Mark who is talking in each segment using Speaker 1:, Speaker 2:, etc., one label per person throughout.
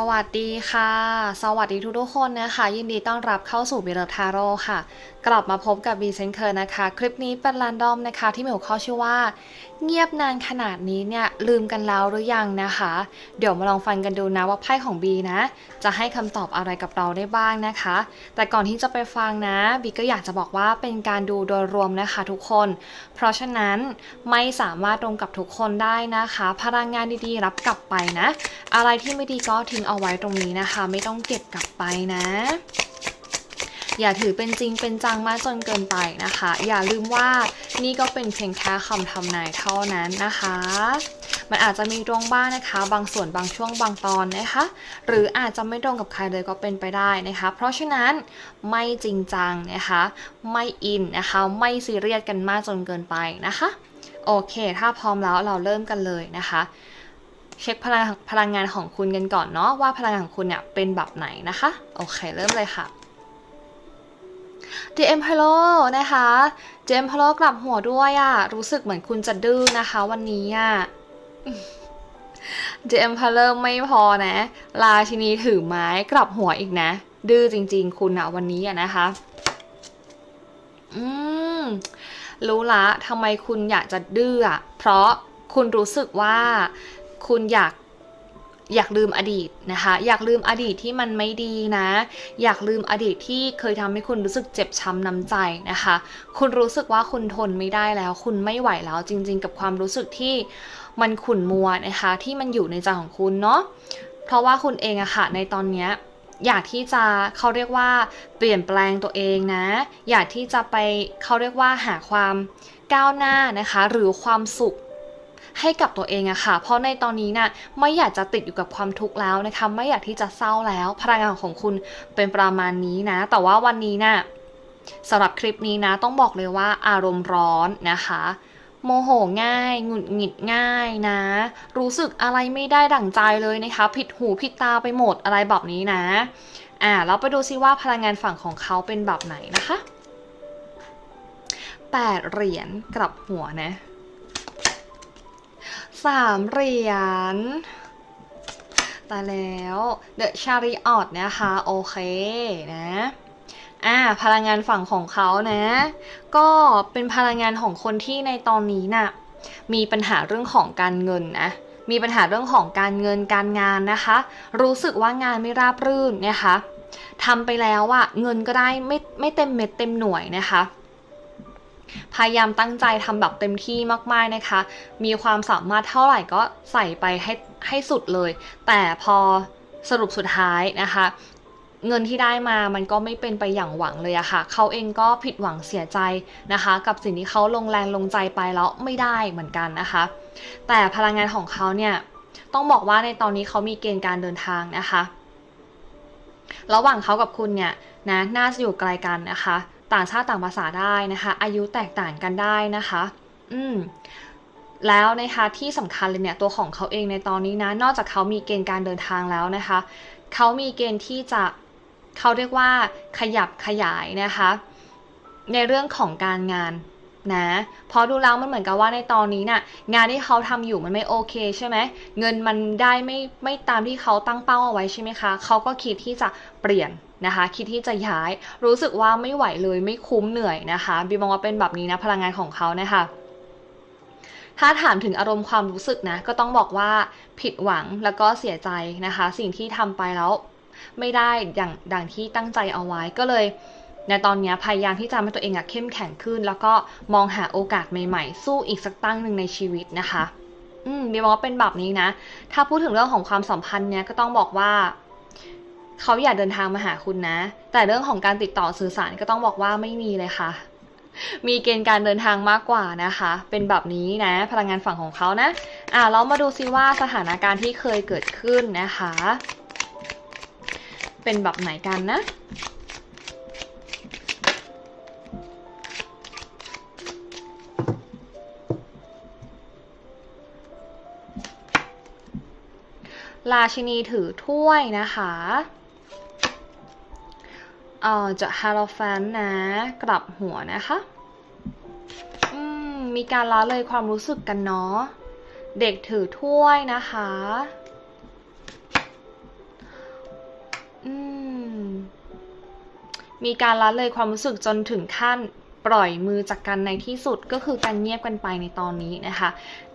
Speaker 1: สวัสดีค่ะ สวัสดีทุกทุกคนนะคะ ยินดีต้อนรับเข้าสู่บิลทาโร่ค่ะ กลับมาพบกับบีเซนเคอร์นะคะ คลิปนี้เป็นรันดอมนะคะ ที่มีหัวข้อชื่อว่า เงียบนานขนาดนี้เนี่ย ลืมกันแล้วหรือยังนะคะ เดี๋ยวมาลองฟังกันดูนะว่าไพ่ของบีนะ จะให้คำตอบอะไรกับเราได้บ้างนะคะ แต่ก่อนที่จะไปฟังนะบีก็อยากจะบอกว่าเป็นการดูโดยรวมนะคะทุกคน เพราะฉะนั้นไม่สามารถตรงกับทุกคนได้นะคะ พลังงานดีๆ รับกลับไปนะ อะไรที่ไม่ดีก็ทิ้งเอาไว้ตรงนี้นะคะ ไม่ต้องเก็บกลับไปนะ อย่าถือเป็นจริงเป็นจังมากจนเกินไปนะคะ อย่าลืมว่านี่ก็เป็นเพียงแค่คำทำนายเท่านั้นนะคะ มันอาจจะมีตรงบ้างนะคะ บางส่วนบางช่วงบางตอนนะคะ หรืออาจจะไม่ตรงกับใครเลยก็เป็นไปได้นะคะ เพราะฉะนั้นไม่จริงจังนะคะ ไม่อินนะคะ ไม่ซีเรียสกันมากจนเกินไปนะคะ โอเค ถ้าพร้อมแล้วเราเริ่มกันเลยนะคะเช็คพลังพลังงานของคุณกันก่อนเนาะว่าพลังงานของคุณเนี่ยเป็นแบบไหนนะคะ โอเค เริ่มเลยค่ะ The Emperor นะคะ The Emperor กลับหัวด้วยอะรู้สึกเหมือนคุณจะดื้อนะคะ วันนี้อะ The Emperor ไม่พอนะ ราชินีถือไม้กลับหัวอีกนะ ดื้อจริง ๆ คุณอะวันนี้อะนะคะ อืมรู้ละทำไมคุณอยากจะดื้ออะเพราะคุณรู้สึกว่าคุณอยาก อยากลืมอดีตนะคะ อยากลืมอดีตที่มันไม่ดีนะ อยากลืมอดีตที่เคยทำให้คุณรู้สึกเจ็บช้ำน้ำใจนะคะ คุณรู้สึกว่าคุณทนไม่ได้แล้ว คุณไม่ไหวแล้วจริง ๆ กับความรู้สึกที่มันขุ่นมัวนะคะ ที่มันอยู่ในใจของคุณเนาะเพราะว่าคุณเองอะค่ะในตอนเนี้ยอยากที่จะเขาเรียกว่าเปลี่ยนแปลงตัวเองนะ อยากที่จะไปเขาเรียกว่าหาความก้าวหน้านะคะ หรือความสุข ให้กับตัวเองอะค่ะ เพราะในตอนนี้น่ะไม่อยากจะติดอยู่กับความทุกข์แล้วนะคะ ไม่อยากที่จะเศร้าแล้ว พลังงานของคุณเป็นประมาณนี้นะ แต่ว่าวันนี้น่ะสำหรับคลิปนี้นะ ต้องบอกเลยว่าอารมณ์ร้อนนะคะโมโหง่ายหงุดหงิดง่ายนะ รู้สึกอะไรไม่ได้ดั่งใจเลยนะคะ ผิดหูผิดตาไปหมดอะไรแบบนี้นะ อ่าเราไปดูซิว่าพลังงานฝั่งของเขาเป็นแบบไหนนะคะแปดเหรียญกลับหัวนะ สามเหรียญตายแล้ว The Chariot นะคะ โอเคนะ อ่า พลังงานฝั่งของเขานะ ก็เป็นพลังงานของคนที่ในตอนนี้น่ะ มีปัญหาเรื่องของการเงินนะ มีปัญหาเรื่องของการเงินการงานนะคะ รู้สึกว่างานไม่ราบรื่นนะคะทำไปแล้วอะเงินก็ได้ไม่ไม่เต็มเม็ดเต็มหน่วยนะคะ พยายามตั้งใจทำแบบเต็มที่มากๆนะคะ มีความสามารถเท่าไหร่ก็ใส่ไปให้ให้สุดเลย แต่พอสรุปสุดท้ายนะคะ เงินที่ได้มามันก็ไม่เป็นไปอย่างหวังเลยอะค่ะ เขาเองก็ผิดหวังเสียใจนะคะ กับสิ่งที่เขาลงแรงลงใจไปแล้วไม่ได้เหมือนกันนะคะ แต่พลังงานของเขาเนี่ยต้องบอกว่าในตอนนี้เขามีเกณฑ์การเดินทางนะคะ ระหว่างเขากับคุณเนี่ยนะน่าจะอยู่ไกลกันนะคะ ต่างชาติต่างภาษาได้นะคะ อายุแตกต่างกันได้นะคะ อืมแล้วนะคะที่สำคัญเลยเนี่ยตัวของเขาเองในตอนนี้นะ นอกจากเขามีเกณฑ์การเดินทางแล้วนะคะ เขามีเกณฑ์ที่จะเขาเรียกว่าขยับขยายนะคะ ในเรื่องของการงานนะเพราะดูแล้วมันเหมือนกับว่าในตอนนี้น่ะงานที่เขาทำอยู่มันไม่โอเคใช่ไหมเงินมันได้ไม่ไม่ตามที่เขาตั้งเป้าเอาไว้ใช่ไหมคะเขาก็คิดที่จะเปลี่ยน นะคะ คิดที่จะย้าย รู้สึกว่าไม่ไหวเลยไม่คุ้มเหนื่อยนะคะบีมองว่าเป็นแบบนี้นะพลังงานของเขานะคะถ้าถามถึงอารมณ์ความรู้สึกนะก็ต้องบอกว่าผิดหวังแล้วก็เสียใจนะคะ สิ่งที่ทำไปแล้วไม่ได้อย่างดังที่ตั้งใจเอาไว้ก็เลยในตอนนี้พยายามที่จะให้ตัวเองอะเข้มแข็งขึ้น แล้วก็มองหาโอกาสใหม่ๆ สู้อีกสักตั้งหนึ่งในชีวิตนะคะ อืมบีมองว่าเป็นแบบนี้นะ ถ้าพูดถึงเรื่องของความสัมพันธ์เนี้ยก็ต้องบอกว่า เขาอยากเดินทางมาหาคุณนะ แต่เรื่องของการติดต่อสื่อสารก็ต้องบอกว่าไม่มีเลยค่ะ มีเกณฑ์การเดินทางมากกว่านะคะ เป็นแบบนี้นะ พลังงานฝั่งของเขานะ อ่าเรามาดูซิว่าสถานการณ์ที่เคยเกิดขึ้นนะคะ เป็นแบบไหนกันนะราชินีถือถ้วยนะคะ อ่อจะฮาโลแฟนนะ กลับหัวนะคะอืมมีการล้อเลยความรู้สึกกันเนาะ เด็กถือถ้วยนะคะอืมมีการล้อเลยความรู้สึกจนถึงขั้นปล่อยมือจากกันในที่สุดก็คือการเงียบกันไปในตอนนี้นะคะ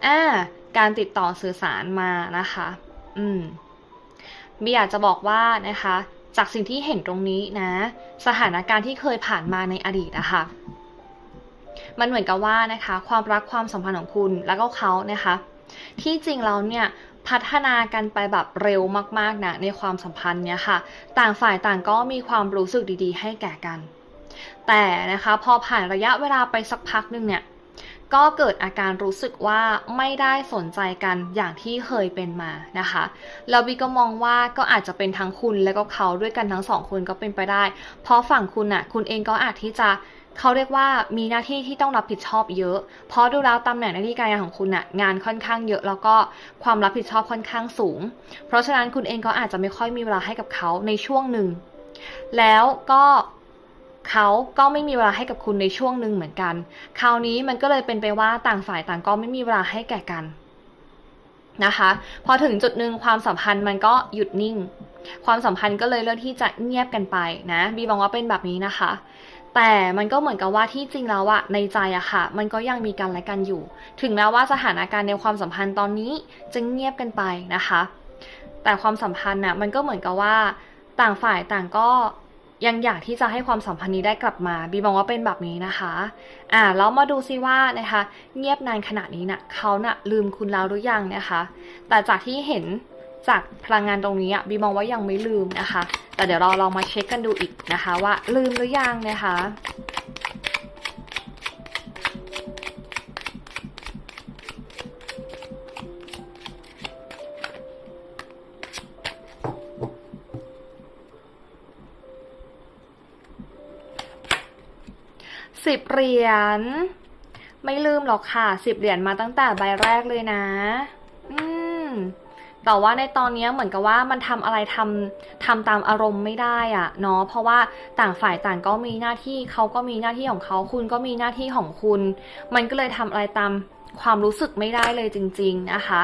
Speaker 1: อ่าการติดต่อสื่อสารมานะคะ อืมบีอยากจะบอกว่านะคะ จากสิ่งที่เห็นตรงนี้นะ สถานการณ์ที่เคยผ่านมาในอดีตนะคะมันเหมือนกับว่านะคะความรักความสัมพันธ์ของคุณแล้วก็เขานะคะ ที่จริงเราเนี่ยพัฒนากันไปแบบเร็วมากๆนะในความสัมพันธ์เนี่ยค่ะ ต่างฝ่ายต่างก็มีความรู้สึกดีๆ ให้แก่กัน แต่นะคะพอผ่านระยะเวลาไปสักพักหนึ่งเนี่ย ก็เกิดอาการรู้สึกว่าไม่ได้สนใจกันอย่างที่เคยเป็นมานะคะ แล้วบีก็มองว่าก็อาจจะเป็นทั้งคุณและก็เขาด้วยกันทั้งสองคนก็เป็นไปได้ เพราะฝั่งคุณน่ะ คุณเองก็อาจที่จะเขาเรียกว่ามีหน้าที่ที่ต้องรับผิดชอบเยอะ เพราะดูแล้วตำแหน่งหน้าที่การงานของคุณน่ะงานค่อนข้างเยอะแล้วก็ความรับผิดชอบค่อนข้างสูง เพราะฉะนั้นคุณเองก็อาจจะไม่ค่อยมีเวลาให้กับเขาในช่วงหนึ่ง แล้วก็ เขาก็ไม่มีเวลาให้กับคุณในช่วงหนึ่งเหมือนกัน คราวนี้มันก็เลยเป็นไปว่าต่างฝ่ายต่างก็ไม่มีเวลาให้แก่กันนะคะ พอถึงจุดหนึ่งความสัมพันธ์มันก็หยุดนิ่ง ความสัมพันธ์ก็เลยเลือกที่จะเงียบกันไปนะบีมองว่าเป็นแบบนี้นะคะ แต่มันก็เหมือนกับว่าที่จริงแล้วอะในใจอะค่ะ มันก็ยังมีกันและกันอยู่ ถึงแม้ว่าสถานการณ์ในความสัมพันธ์ตอนนี้จะเงียบกันไปนะคะ แต่ความสัมพันธ์น่ะมันก็เหมือนกับว่าต่างฝ่ายต่างก็ ยังอยากที่จะให้ความสัมพันธ์นี้ได้กลับมา บีมองว่าเป็นแบบนี้นะคะ อ่าแล้วมาดูซิว่านะคะ เงียบนานขนาดนี้นะ่ะเขาน่ะลืมคุณแล้วหรือยังนะคะ แต่จากที่เห็นจากพลังงานตรงนี้อะบีมองว่ายังไม่ลืมนะคะ แต่เดี๋ยวเราลองมาเช็คกันดูอีกนะคะ ว่าลืมหรือยังนะคะ สิบเหรียญ ไม่ลืมหรอกค่ะสิบเหรียญมาตั้งแต่ใบแรกเลยนะ อืม แต่ว่าในตอนนี้เหมือนกับว่ามันทำอะไรทำทำตามอารมณ์ไม่ได้อะเนาะ เพราะว่าต่างฝ่ายต่างก็มีหน้าที่เขาก็มีหน้าที่ของเขาคุณก็มีหน้าที่ของคุณ มันก็เลยทำอะไรตามความรู้สึกไม่ได้เลยจริง ๆ นะคะ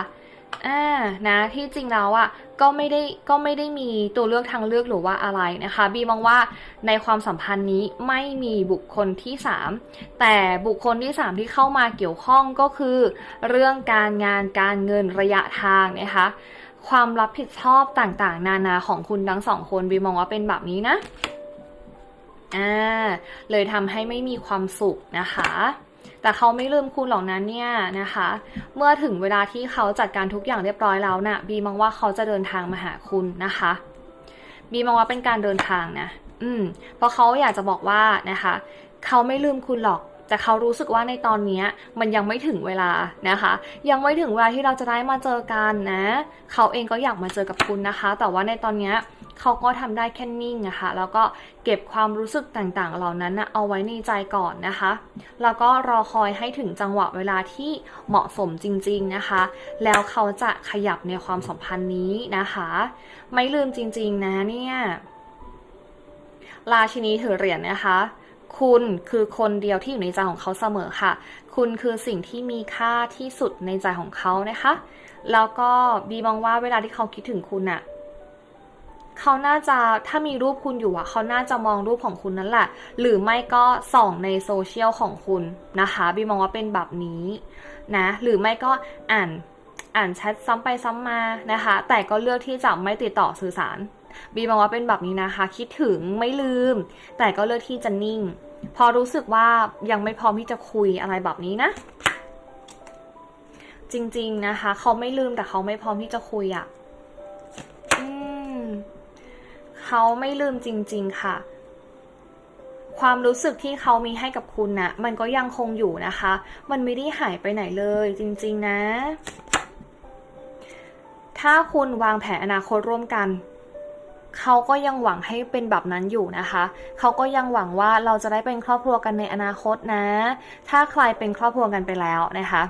Speaker 1: อ่านะที่จริงแล้วอะ่ะก็ไม่ได้ก็ไม่ได้มีตัวเลือกทางเลือกหรือว่าอะไรนะคะ บีมองว่าในความสัมพันธ์นี้ไม่มีบุคคลที่ 3 แต่บุคคลที่ 3 ที่เข้ามาเกี่ยวข้องก็คือ เรื่องการงานการเงินระยะทางนะคะ ความรับผิดชอบต่างๆ นานาของคุณทั้งสองคนบีมองว่าเป็นแบบนี้นะอ่าเลยทำให้ไม่มีความสุขนะคะ แต่เขาไม่ลืมคุณหรอกนั้นเนี่ยนะคะ เมื่อถึงเวลาที่เขาจัดการทุกอย่างเรียบร้อยแล้วนะ่ะบีมองว่าเขาจะเดินทางมาหาคุณนะคะบีมองว่าเป็นการเดินทางนะ อืมเพราะเขาอยากจะบอกว่านะคะ เขาไม่ลืมคุณหรอก แต่เขารู้สึกว่าในตอนนี้มันยังไม่ถึงเวลานะคะ ยังไม่ถึงเวลาที่เราจะได้มาเจอกันนะ เขาเองก็อยากมาเจอกับคุณนะคะ แต่ว่าในตอนนี้เขาก็ทำได้แค่นิ่งนะคะแล้วก็เก็บความรู้สึกต่างๆ เหล่านั้นนะเอาไว้ในใจก่อนนะคะ แล้วก็รอคอยให้ถึงจังหวะเวลาที่เหมาะสมจริง ๆนะคะ แล้วเขาจะขยับในความสัมพันธ์นี้นะคะ ไม่ลืมจริง ๆ นะเนี่ยราชินีถือเหรียญนะคะ คุณคือคนเดียวที่อยู่ในใจของเขาเสมอค่ะ คุณคือสิ่งที่มีค่าที่สุดในใจของเขานะคะ แล้วก็บีมองว่าเวลาที่เขาคิดถึงคุณน่ะเขาน่าจะถ้ามีรูปคุณอยู่อะเขาน่าจะมองรูปของคุณนั่นแหละ หรือไม่ก็ส่องในโซเชียลของคุณนะคะบีมองว่าเป็นแบบนี้นะ หรือไม่ก็อ่านอ่านแชทซ้ำไปซ้ำมานะคะ แต่ก็เลือกที่จะไม่ติดต่อสื่อสารบีมองว่าเป็นแบบนี้นะคะ คิดถึงไม่ลืม แต่ก็เลือกที่จะนิ่ง พอรู้สึกว่ายังไม่พร้อมที่จะคุยอะไรแบบนี้นะ จริง ๆนะคะ เขาไม่ลืมแต่เขาไม่พร้อมที่จะคุยอะ่ะเขาไม่ลืมจริง ๆ ค่ะ ความรู้สึกที่เขามีให้กับคุณนะ่ะ มันก็ยังคงอยู่นะคะ มันไม่ได้หายไปไหนเลย จริง ๆ นะ ถ้าคุณวางแผนอนาคตร่วมกัน เขาก็ยังหวังให้เป็นแบบนั้นอยู่นะคะ เขาก็ยังหวังว่าเราจะได้เป็นครอบครัวกันในอนาคตนะ ถ้าใครเป็นครอบครัวกันไปแล้วนะคะ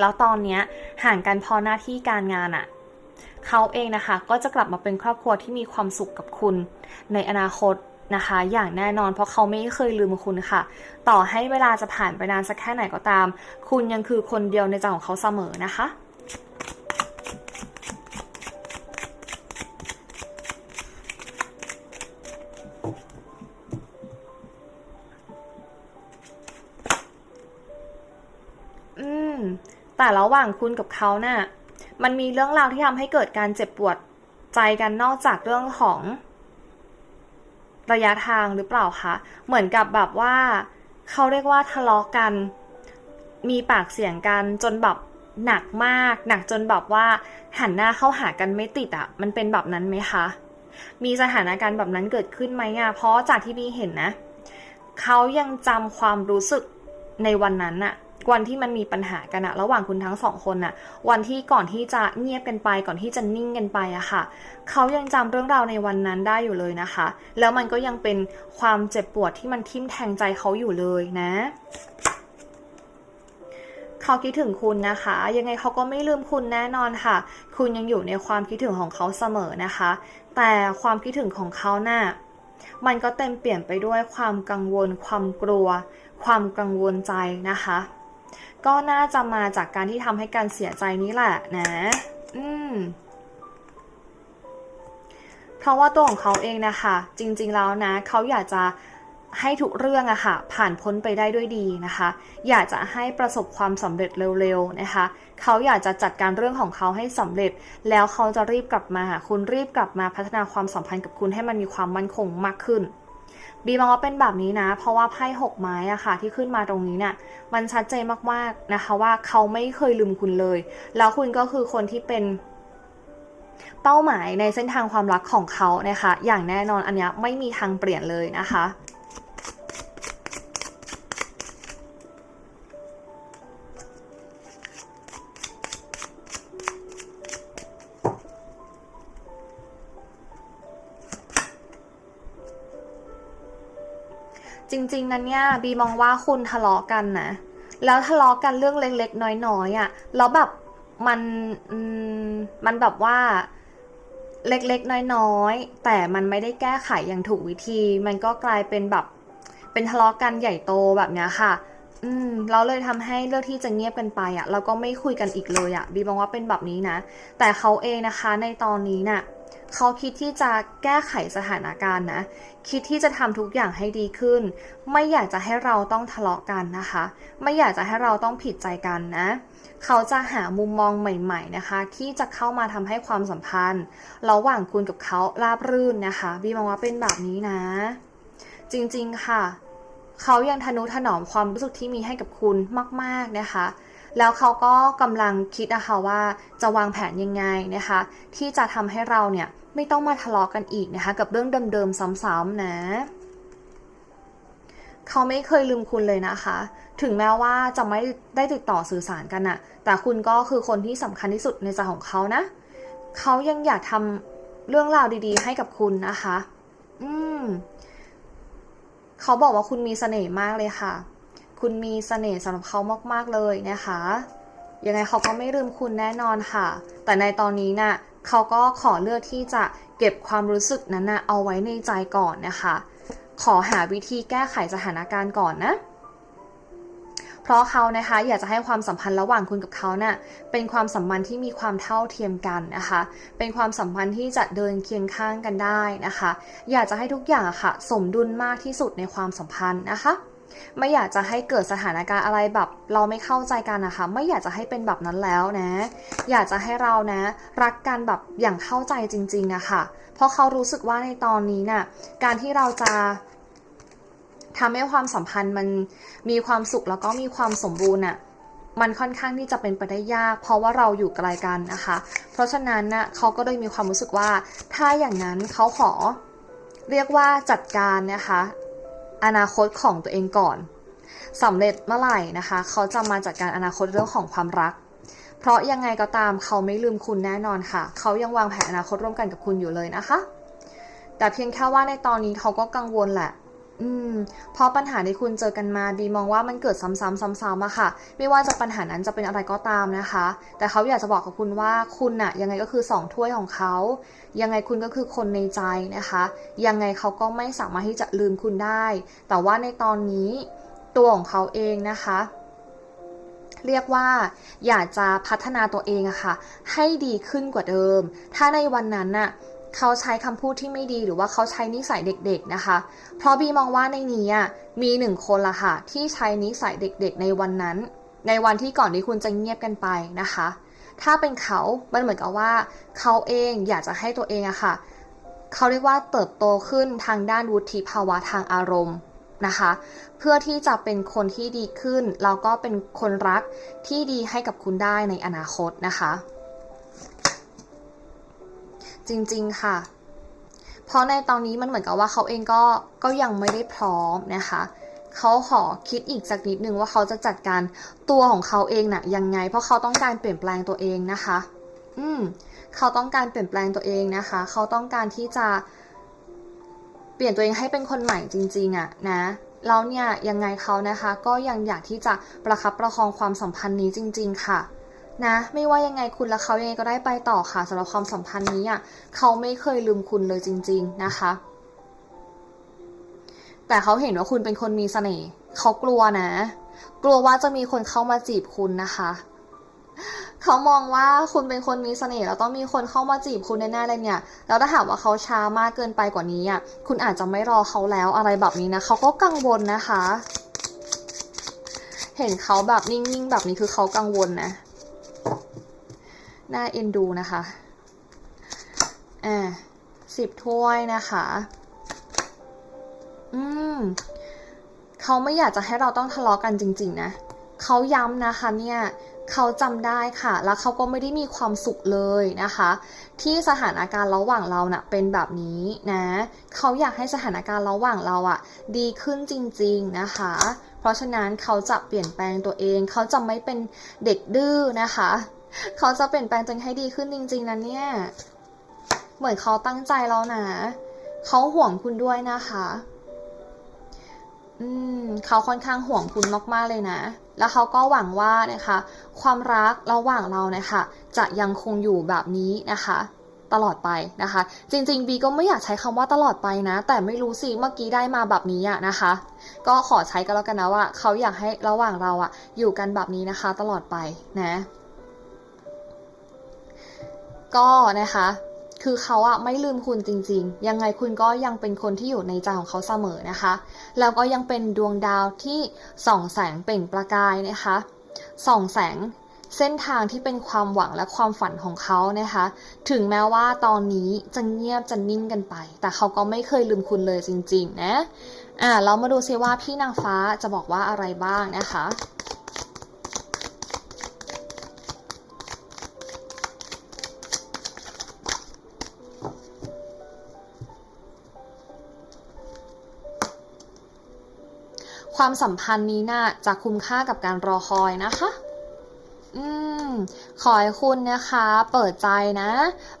Speaker 1: แล้วตอนนี้ห่างกันพอหน้าที่การงานอะ่ะเขาเองนะคะก็จะกลับมาเป็นครอบครัวที่มีความสุขกับคุณในอนาคตนะคะ อย่างแน่นอนเพราะเขาไม่เคยลืมคุณค่ะ ต่อให้เวลาจะผ่านไปนานสักแค่ไหนก็ตาม คุณยังคือคนเดียวในใจของเขาเสมอนะคะ แต่ระหว่างคุณกับเขาน่ะมันมีเรื่องราวที่ทำให้เกิดการเจ็บปวดใจกันนอกจากเรื่องของ ระยะทางหรือเปล่าคะ เหมือนกับแบบว่าเขาเรียกว่าทะเลาะกัน มีปากเสียงกันจนแบบหนักมาก หนักจนแบบว่าหันหน้าเข้าหากันไม่ติดอะ่ะมันเป็นแบบนั้นไหมคะ มีสถานการณ์แบบนั้นเกิดขึ้นไหมอะ่ะเพราะจากที่บีเห็นนะ เขายังจำความรู้สึกในวันนั้นอะ วันที่มันมีปัญหากันอะระหว่างคุณทั้งสองคนอะวันที่ก่อนที่จะเงียบกันไป ก่อนที่จะนิ่งกันไปอะค่ะ เขายังจำเรื่องราวในวันนั้นได้อยู่เลยนะคะ แล้วมันก็ยังเป็นความเจ็บปวดที่มันทิ่มแทงใจเขาอยู่เลยนะเขาคิดถึงคุณนะคะ ยังไงเขาก็ไม่ลืมคุณแน่นอนค่ะ คุณยังอยู่ในความคิดถึงของเขาเสมอนะคะ แต่ความคิดถึงของเขาน่ะมันก็เต็มเปลี่ยนไปด้วยความกังวล ความกลัว ความกังวลใจนะคะ ก็น่าจะมาจากการที่ทำให้การเสียใจนี้แหละนะ อืมเพราะว่าตัวของเขาเองนะคะ จริง ๆแล้วนะเขาอยากจะให้ทุกเรื่องอะค่ะ ผ่านพ้นไปได้ด้วยดีนะคะ อยากจะให้ประสบความสำเร็จเร็วๆนะคะ เขาอยากจะจัดการเรื่องของเขาให้สำเร็จ แล้วเขาจะรีบกลับมาคุณรีบกลับมาพัฒนาความสัมพันธ์กับคุณให้มันมีความมั่นคงมากขึ้น บีมองว่าเป็นแบบนี้นะ เพราะว่าไพ่หกไม้อะค่ะที่ขึ้นมาตรงนี้เนี่ยมันชัดเจนมากๆนะคะว่าเขาไม่เคยลืมคุณเลย แล้วคุณก็คือคนที่เป็นเป้าหมายในเส้นทางความรักของเขานะคะ อย่างแน่นอนอันนี้ไม่มีทางเปลี่ยนเลยนะคะ จริง ๆ นั้นเนี่ยบีมองว่าคุณทะเลาะกันนะ แล้วทะเลาะกันเรื่องเล็กๆ น้อยๆอะ่ะแล้วแบบมันมันแบบว่าเล็กๆ น้อยๆ แต่มันไม่ได้แก้ไขอย่างถูกวิธี มันก็กลายเป็นแบบเป็นทะเลาะกันใหญ่โตแบบเนี้ยค่ะ อืม เราเลยทำให้เลือกที่จะเงียบกันไปอะ่ะแล้วก็ไม่คุยกันอีกเลยอะ่ะ บีมองว่าเป็นแบบนี้นะ แต่เขาเองนะคะในตอนนี้น่ะ เขาคิดที่จะแก้ไขสถานการณ์นะ คิดที่จะทำทุกอย่างให้ดีขึ้น ไม่อยากจะให้เราต้องทะเลาะกันนะคะ ไม่อยากจะให้เราต้องผิดใจกันนะ เขาจะหามุมมองใหม่ ๆนะคะ ที่จะเข้ามาทำให้ความสัมพันธ์ระหว่างคุณกับเขาราบรื่นนะคะ บีมองว่าเป็นแบบนี้นะ จริงๆค่ะ เขายังทนุถนอมความรู้สึกที่มีให้กับคุณมาก ๆนะคะ แล้วเขาก็กำลังคิดนะคะว่าจะวางแผนยังไงนะคะ ที่จะทำให้เราเนี่ยไม่ต้องมาทะเลาะกันอีกนะคะ กับเรื่องเดิมๆซ้ำๆนะ เขาไม่เคยลืมคุณเลยนะคะ ถึงแม้ว่าจะไม่ได้ติดต่อสื่อสารกันอะแต่คุณก็คือคนที่สำคัญที่สุดในใจของเขานะ เขายังอยากทำเรื่องราวดีๆ ให้กับคุณนะคะ อืม เขาบอกว่าคุณมีเสน่ห์มากเลยค่ะ คุณมีเสน่ห์สำหรับเขามากๆเลยนะคะ ยังไงเขาก็ไม่ลืมคุณแน่นอนค่ะ แต่ในตอนนี้น่ะเขาก็ขอเลือกที่จะเก็บความรู้สึกนั้นนะเอาไว้ในใจก่อนนะคะ ขอหาวิธีแก้ไขสถานการณ์ก่อนนะเพราะเขานะคะอยากจะให้ความสัมพันธ์ระหว่างคุณกับเขาเนะ่ะเป็นความสัมพันธ์ที่มีความเท่าเทียมกันนะคะ เป็นความสัมพันธ์ที่จะเดินเคียงข้างกันได้นะคะ อยากจะให้ทุกอย่างะค่ะ สมดุลมากที่สุดในความสัมพันธ์นะคะ ไม่อยากจะให้เกิดสถานการณ์อะไรแบบ เราไม่เข้าใจกันนะคะ ไม่อยากจะให้เป็นแบบนั้นแล้วนะ อยากจะให้เรานะ รักกันแบบอย่างเข้าใจจริงๆอะค่ะ เพราะเขารู้สึกว่าในตอนนี้น่ะการที่เราจะทำให้ความสัมพันธ์มันมีความสุขแล้วก็มีความสมบูรณ์อะมันค่อนข้างที่จะเป็นไปได้ยาก เพราะว่าเราอยู่ไกลกันนะคะ เพราะฉะนั้นนะเขาก็เลยมีความรู้สึกว่า ถ้าอย่างนั้นเขาขอเรียกว่าจัดการนะคะ อนาคตของตัวเองก่อนสำเร็จเมื่อไหร่นะคะ เขาจะมาจัดการอนาคตเรื่องของความรัก เพราะยังไงก็ตามเขาไม่ลืมคุณแน่นอนค่ะ เขายังวางแผนอนาคตร่วมกันกับคุณอยู่เลยนะคะ แต่เพียงแค่ว่าในตอนนี้เขาก็กังวลแหละ อืมเพราะปัญหาที่คุณเจอกันมาบีมองว่ามันเกิดซ้ำๆซ้ำๆอะค่ะ ไม่ว่าจะปัญหานั้นจะเป็นอะไรก็ตามนะคะ แต่เขาอยากจะบอกกับคุณว่าคุณน่ะยังไงก็คือสองถ้วยของเขา ยังไงคุณก็คือคนในใจนะคะ ยังไงเขาก็ไม่สามารถที่จะลืมคุณได้ แต่ว่าในตอนนี้ตัวของเขาเองนะคะเรียกว่าอยากจะพัฒนาตัวเองอะค่ะ ให้ดีขึ้นกว่าเดิม ถ้าในวันนั้นน่ะ เขาใช้คำพูดที่ไม่ดีหรือว่าเขาใช้นิสัยเด็กๆนะคะ เพราะบีมองว่าในนี้มีหนึ่งคนละค่ะที่ใช้นิสัยเด็กๆ ในวันนั้น ในวันที่ก่อนที่คุณจะเงียบกันไปนะคะ ถ้าเป็นเขา มันเหมือนกับว่า เขาเองอยากจะให้ตัวเองอะค่ะ เขาเรียกว่าเติบโตขึ้นทางด้านวุฒิภาวะทางอารมณ์นะคะ เพื่อที่จะเป็นคนที่ดีขึ้น แล้วก็เป็นคนรักที่ดีให้กับคุณได้ในอนาคตนะคะ จริง ๆ ค่ะ เพราะในตอนนี้มันเหมือนกับว่าเขาเองก็ก็ยังไม่ได้พร้อมนะคะเขาขอคิดอีกสักนิดนึงว่าเขาจะจัดการตัวของเขาเองน่ะยังไง เพราะเขาต้องการเปลี่ยนแปลงตัวเองนะคะ อืม เขาต้องการเปลี่ยนแปลงตัวเองนะคะ เขาต้องการที่จะ เปลี่ยนตัวเองให้เป็นคนใหม่จริง ๆอะนะแล้วเนี่ยยังไงเขานะคะ ก็ยังอยากที่จะประคับประคองความสัมพันธ์นี้จริง ๆ ค่ะ นะ ไม่ว่ายังไงคุณและเขายังไงก็ได้ไปต่อค่ะสำหรับความสัมพันธ์นี้อะเขาไม่เคยลืมคุณเลยจริง ๆนะคะ แต่เขาเห็นว่าคุณเป็นคนมีเสน่ห์เขากลัวนะ กลัวว่าจะมีคนเข้ามาจีบคุณนะคะเขามองว่าคุณเป็นคนมีเสน่ห์แล้วต้องมีคนเข้ามาจีบคุณแน่ๆเลยเนี่ย แล้วถ้าหากว่าเขาช้ามากเกินไปกว่านี้อะ คุณอาจจะไม่รอเขาแล้วอะไรแบบนี้นะเขาก็กังวลนะคะ เห็นเขาแบบนิ่งๆ แบบนี้คือเขากังวลนะ น่าเอ็นดูนะคะ อ่าสิบถ้วยนะคะ อืมเขาไม่อยากจะให้เราต้องทะเลาะกันจริง ๆ นะเขาย้ำนะคะเนี่ยเขาจำได้ค่ะ แล้วเขาก็ไม่ได้มีความสุขเลยนะคะ ที่สถานการณ์ระหว่างเราเนะ่ะเป็นแบบนี้นะเขาอยากให้สถานการณ์ระหว่างเราอะ่ะ ดีขึ้นจริง ๆ นะคะ เพราะฉะนั้นเขาจะเปลี่ยนแปลงตัวเอง เขาจะไม่เป็นเด็กดื้อนะคะ เขาจะเปลี่ยนแปลงตัวเองให้ดีขึ้นจริง ๆนะเนี่ย เหมือนเขาตั้งใจแล้วนะ เขาห่วงคุณด้วยนะคะอืมเขาค่อนข้างห่วงคุณมากๆเลยนะ แล้วเขาก็หวังว่านะคะ ความรักระหว่างเรานะคะ จะยังคงอยู่แบบนี้นะคะ ตลอดไปนะคะ จริงๆบีก็ไม่อยากใช้คำว่าตลอดไปนะ แต่ไม่รู้สิเมื่อกี้ได้มาแบบนี้อะนะคะ ก็ขอใช้กันแล้วกันนะว่าเขาอยากให้ระหว่างเราอะอยู่กันแบบนี้นะคะ ตลอดไปนะ ก็นะคะคือเขาอะไม่ลืมคุณจริงๆ ยังไงคุณก็ยังเป็นคนที่อยู่ในใจของเขาเสมอนะคะ แล้วก็ยังเป็นดวงดาวที่ส่องแสงเปล่งประกายนะคะ ส่องแสง เส้นทางที่เป็นความหวังและความฝันของเขานะคะ ถึงแม้ว่าตอนนี้จะเงียบจะนิ่งกันไป แต่เขาก็ไม่เคยลืมคุณเลยจริง ๆ นะ อ่าเรามาดูซิว่าพี่นางฟ้าจะบอกว่าอะไรบ้างนะคะความสัมพันธ์นี้น่าจะคุ้มค่ากับการรอคอยนะคะ อืมขอให้คุณนะคะเปิดใจนะ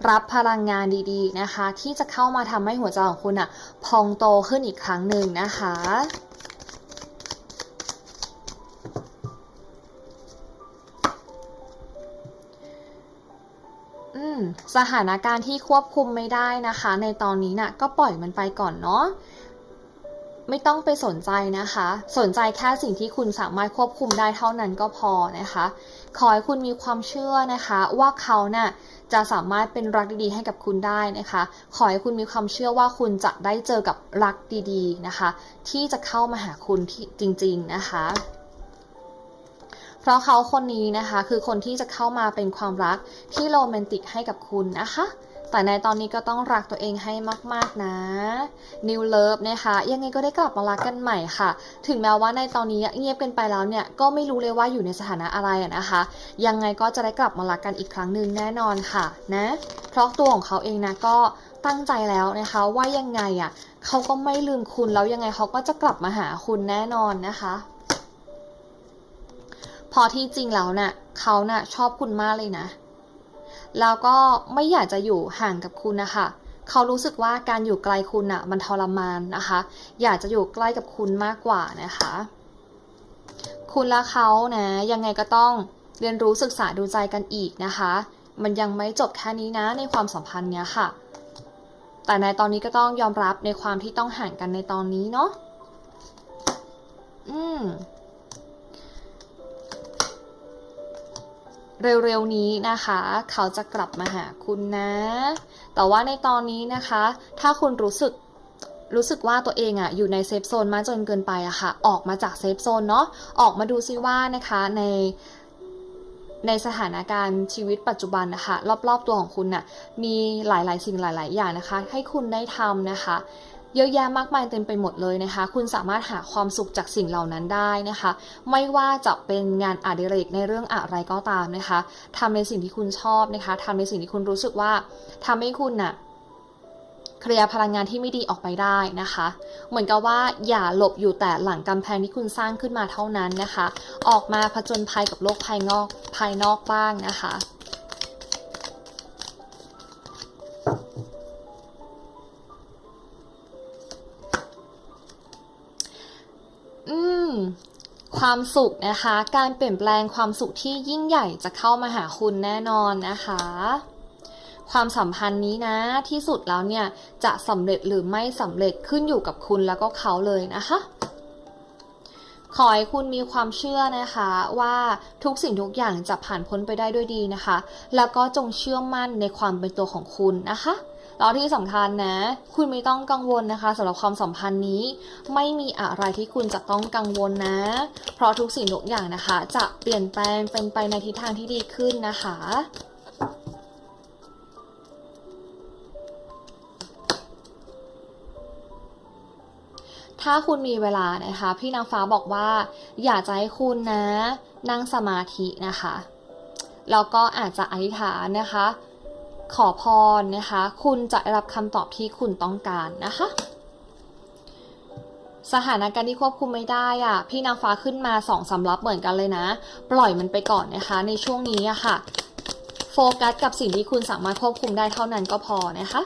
Speaker 1: รับพลังงานดีๆนะคะ ที่จะเข้ามาทำให้หัวใจของคุณอะพองโตขึ้นอีกครั้งหนึ่งนะคะสถานการณ์ที่ควบคุมไม่ได้นะคะ ในตอนนี้น่ะก็ปล่อยมันไปก่อนเนาะไม่ต้องไปสนใจนะคะ สนใจแค่สิ่งที่คุณสามารถควบคุมได้เท่านั้นก็พอนะคะ ขอให้คุณมีความเชื่อนะคะ ว่าเขาน่ะจะสามารถเป็นรักดีๆ ให้กับคุณได้นะคะ ขอให้คุณมีความเชื่อว่าคุณจะได้เจอกับรักดีๆนะคะ ที่จะเข้ามาหาคุณที่จริง ๆนะคะเพราะเขาคนนี้นะคะคือคนที่จะเข้ามาเป็นความรักที่โรแมนติกให้กับคุณนะคะ แต่ในตอนนี้ก็ต้องรักตัวเองให้มากๆนะ New Love นะคะ ยังไงก็ได้กลับมารักกันใหม่ค่ะ ถึงแม้ว่าในตอนนี้เงียบกันไปแล้วเนี่ย ก็ไม่รู้เลยว่าอยู่ในสถานะอะไรนะคะ ยังไงก็จะได้กลับมารักกันอีกครั้งหนึ่งแน่นอนค่ะนะ เพราะตัวของเขาเองนะก็ตั้งใจแล้วนะคะว่ายังไงอะเขาก็ไม่ลืมคุณแล้วยังไงเขาก็จะกลับมาหาคุณแน่นอนนะคะ พอที่จริงแล้วน่ะเขาน่ะชอบคุณมากเลยนะ แล้วก็ไม่อยากจะอยู่ห่างกับคุณนะคะ เขารู้สึกว่าการอยู่ไกลคุณน่ะมันทรมานนะคะ อยากจะอยู่ใกล้กับคุณมากกว่านะคะ คุณและเขานะยังไงก็ต้องเรียนรู้ศึกษาดูใจกันอีกนะคะ มันยังไม่จบแค่นี้นะในความสัมพันธ์เนี้ยค่ะ แต่ในตอนนี้ก็ต้องยอมรับในความที่ต้องห่างกันในตอนนี้เนาะอืม เร็วๆนี้นะคะ เขาจะกลับมาหาคุณนะ แต่ว่าในตอนนี้นะคะ ถ้าคุณรู้สึกรู้สึกว่าตัวเองอะอยู่ในเซฟโซนมากจนเกินไปอะค่ะ ออกมาจากเซฟโซนเนาะออกมาดูซิว่านะคะในในสถานการณ์ชีวิตปัจจุบันนะคะรอบๆตัวของคุณน่ะมีหลายๆ สิ่งหลาย ๆ อย่างนะคะ ให้คุณได้ทำนะคะ เยอะแยะมากมายเต็มไปหมดเลยนะคะ คุณสามารถหาความสุขจากสิ่งเหล่านั้นได้นะคะ ไม่ว่าจะเป็นงานอดิเรกในเรื่องอะไรก็ตามนะคะทำในสิ่งที่คุณชอบนะคะทำในสิ่งที่คุณรู้สึกว่าทำให้คุณน่ะเคลียร์พลังงานที่ไม่ดีออกไปได้นะคะ เหมือนกับว่าอย่าหลบอยู่แต่หลังกำแพงที่คุณสร้างขึ้นมาเท่านั้นนะคะ ออกมาผจญภัยกับโลกภายนอกภายนอกบ้างนะคะ อืมความสุขนะคะ การเปลี่ยนแปลงความสุขที่ยิ่งใหญ่จะเข้ามาหาคุณแน่นอนนะคะ ความสัมพันธ์นี้นะที่สุดแล้วเนี่ยจะสำเร็จหรือไม่สำเร็จขึ้นอยู่กับคุณแล้วก็เขาเลยนะคะขอให้คุณมีความเชื่อนะคะว่าทุกสิ่งทุกอย่างจะผ่านพ้นไปได้ด้วยดีนะคะ แล้วก็จงเชื่อมั่นในความเป็นตัวของคุณนะคะ แล้วที่สำคัญนะ คุณไม่ต้องกังวลนะคะสำหรับความสัมพันธ์นี้ ไม่มีอะไรที่คุณจะต้องกังวลนะ เพราะทุกสิ่งทุกอย่างนะคะ จะเปลี่ยนแปลงเป็นไปในทิศทางที่ดีขึ้นนะคะถ้าคุณมีเวลานะคะ พี่นางฟ้าบอกว่า อยากจะให้คุณนะ นั่งสมาธินะคะ แล้วก็อาจจะอธิษฐานนะคะ ขอพรนะคะ คุณจะได้รับคำตอบที่คุณต้องการนะคะ สถานการณ์ที่ควบคุมไม่ได้อะพี่นางฟ้าขึ้นมาสองสำรับเหมือนกันเลยนะ ปล่อยมันไปก่อนนะคะ ในช่วงนี้อะค่ะ โฟกัสกับสิ่งที่คุณสามารถควบคุมได้เท่านั้นก็พอนะคะ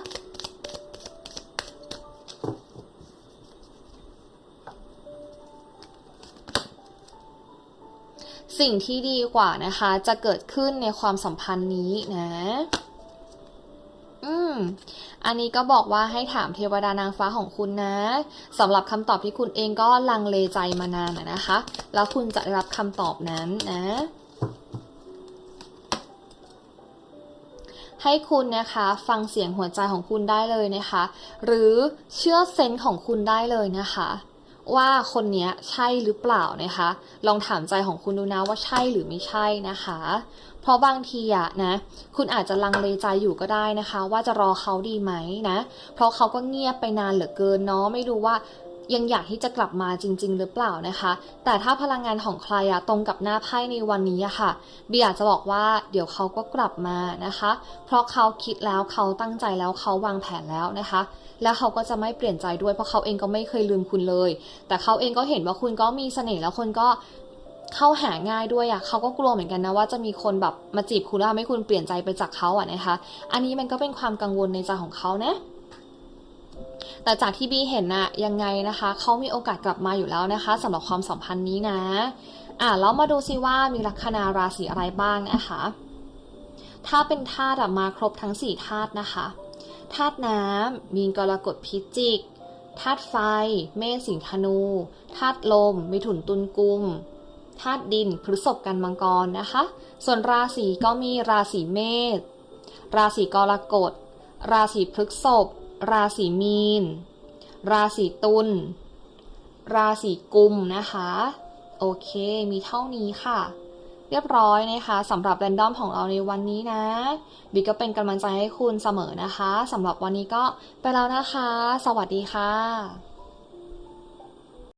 Speaker 1: สิ่งที่ดีกว่านะคะ จะเกิดขึ้นในความสัมพันธ์นี้นะ อันนี้ก็บอกว่าให้ถามเทวดานางฟ้าของคุณนะสำหรับคำตอบที่คุณเองก็ลังเลใจมานานอะนะคะ แล้วคุณจะรับคำตอบนั้นนะ ให้คุณนะคะฟังเสียงหัวใจของคุณได้เลยนะคะ หรือเชื่อเซนส์ของคุณได้เลยนะคะว่าคนนี้ใช่หรือเปล่านะคะ ลองถามใจของคุณดูนะว่าใช่หรือไม่ใช่นะคะ เพราะบางทีอะนะ คุณอาจจะลังเลใจอยู่ก็ได้นะคะ ว่าจะรอเขาดีไหมนะ เพราะเขาก็เงียบไปนานเหลือเกินเนาะไม่รู้ว่ายังอยากที่จะกลับมาจริง ๆ หรือเปล่านะคะ แต่ถ้าพลังงานของใครอะตรงกับหน้าไพ่ในวันนี้อะค่ะเบียร์อยากจะบอกว่าเดี๋ยวเขาก็กลับมานะคะ เพราะเขาคิดแล้วเขาตั้งใจแล้วเขาวางแผนแล้วนะคะ แล้วเขาก็จะไม่เปลี่ยนใจด้วยเพราะเขาเองก็ไม่เคยลืมคุณเลย แต่เขาเองก็เห็นว่าคุณก็มีเสน่ห์แล้วคนก็ เข้าหาง่ายด้วยอะเขาก็กลัวเหมือนกันนะว่าจะมีคนแบบมาจีบคุณแล้วทำให้คุณเปลี่ยนใจไปจากเขาอะนะคะ อันนี้มันก็เป็นความกังวลในใจของเขานะแต่จากที่บีเห็นน่ะยังไงนะคะเขามีโอกาสกลับมาอยู่แล้วนะคะสำหรับความสัมพันธ์นี้นะอะแล้วมาดูซิว่ามีลัคนาราศีอะไรบ้างนะคะถ้าเป็นธาตุมาครบทั้ง4ธาตุนะคะธาตุน้ำมีนกรกฎพิจิกธาตุไฟ เมษสิงธนูธาตุลม มิถุนตุลกุม ธาตุดินพฤษภกันมังกรนะคะ ส่วนราศีก็มีราศีเมษ ราศีกรกฎ ราศีพฤษภ ราศีมีน ราศีตุล ราศีกุมนะคะ โอเค มีเท่านี้ค่ะ เรียบร้อยนะคะสำหรับแรนดอมของเราในวันนี้นะ บิ๊กก็เป็นกำลังใจให้คุณเสมอนะคะสำหรับวันนี้ก็ไปแล้วนะคะ สวัสดีค่ะ